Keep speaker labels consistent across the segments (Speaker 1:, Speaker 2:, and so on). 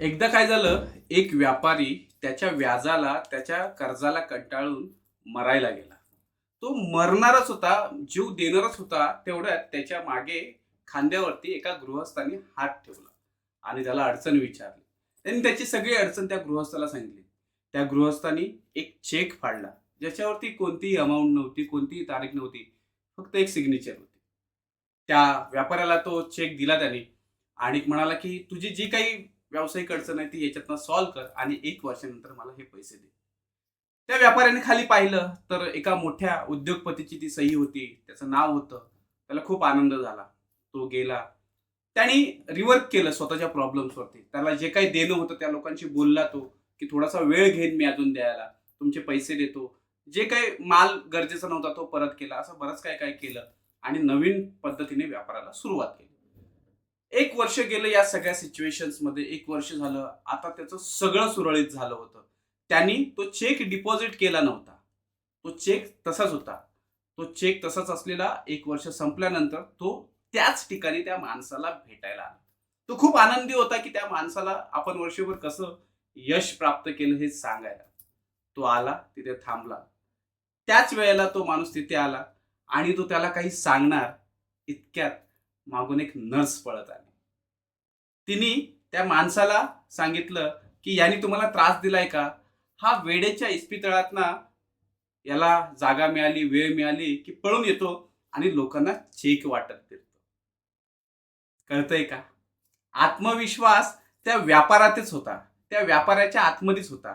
Speaker 1: एकदा काय झालं एक व्यापारी त्याच्या व्याजाला त्याच्या कर्जाला कंटाळून मरायला गेला. तो मरणारच होता जीव देणारच होता तेवढ्यात त्याच्यामागे खांद्यावरती एका गृहस्थाने हात ठेवला आणि त्याला अडचण विचारली. त्यांनी त्याची सगळी अडचण त्या गृहस्थाला सांगितली. त्या गृहस्थानी एक चेक फाडला ज्याच्यावरती कोणतीही अमाऊंट नव्हती कोणतीही तारीख नव्हती फक्त एक सिग्नेचर होती. त्या व्यापाऱ्याला तो चेक दिला त्याने आणि म्हणाला की तुझी जी काही व्यावसायिक अडचण आहे ती याच्यातनं सॉल्व्ह कर आणि एक वर्षानंतर मला हे पैसे दे. त्या व्यापाऱ्याने खाली पाहिलं तर एका मोठ्या उद्योगपतीची ती सही होती त्याचं नाव होतं. त्याला खूप आनंद झाला. तो गेला. त्यांनी रिवर्क केलं स्वतःच्या प्रॉब्लेम्सवरती त्याला जे काही देणं होतं त्या लोकांशी बोलला तो की थोडासा वेळ घेईन मी अजून द्यायला. तुमचे पैसे देतो. जे काही माल गरजेचा नव्हता तो परत केला. असं बरंच काय काय केलं आणि नवीन पद्धतीने व्यापाराला सुरुवात केली. एक वर्ष गेलं या सगळ्या सिच्युएशन्समध्ये एक वर्ष झालं आता त्याचं सगळं सुरळीत झालं होतं. त्यांनी तो चेक डिपॉझिट केला नव्हता. तो चेक तसाच होता. तो चेक तसाच असलेला एक वर्ष संपल्यानंतर तो त्याच ठिकाणी त्या माणसाला भेटायला आला. तो खूप आनंदी होता की त्या माणसाला आपण वर्षभर कसं यश प्राप्त केलं हे सांगायला. तो आला तिथे थांबला. त्याच वेळेला तो माणूस तिथे आला आणि तो त्याला काही सांगणार इतक्यात मागून एक नर्स पळत आली. तिने त्या माणसाला सांगितलं की यांनी तुम्हाला त्रास दिलाय का? हा वेडेच्या इस्पितळात ना याला जागा मिळाली वेळ मिळाली की पळून येतो आणि लोकांना चेक वाटत फिरतो कळतंय का? आत्मविश्वास त्या व्यापारातच होता. त्या व्यापाराच्या आतमध्येच होता.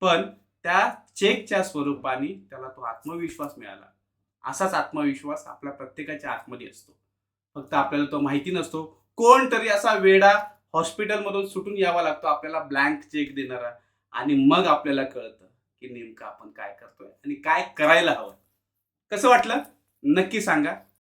Speaker 1: पण त्या चेकच्या स्वरूपाने त्याला तो आत्मविश्वास मिळाला. असाच आत्मविश्वास आपल्या प्रत्येकाच्या आतमध्ये असतो. फक्त आपल्याला तो माहिती नसतो. कोणतरी असा वेडा हॉस्पिटलमधून सुटून यावा लागतो आपल्याला ब्लँक चेक देणारा. आणि मग आपल्याला कळतं की नेमकं आपण काय करतोय आणि काय करायला हवं. कसं वाटलं? नक्की सांगा.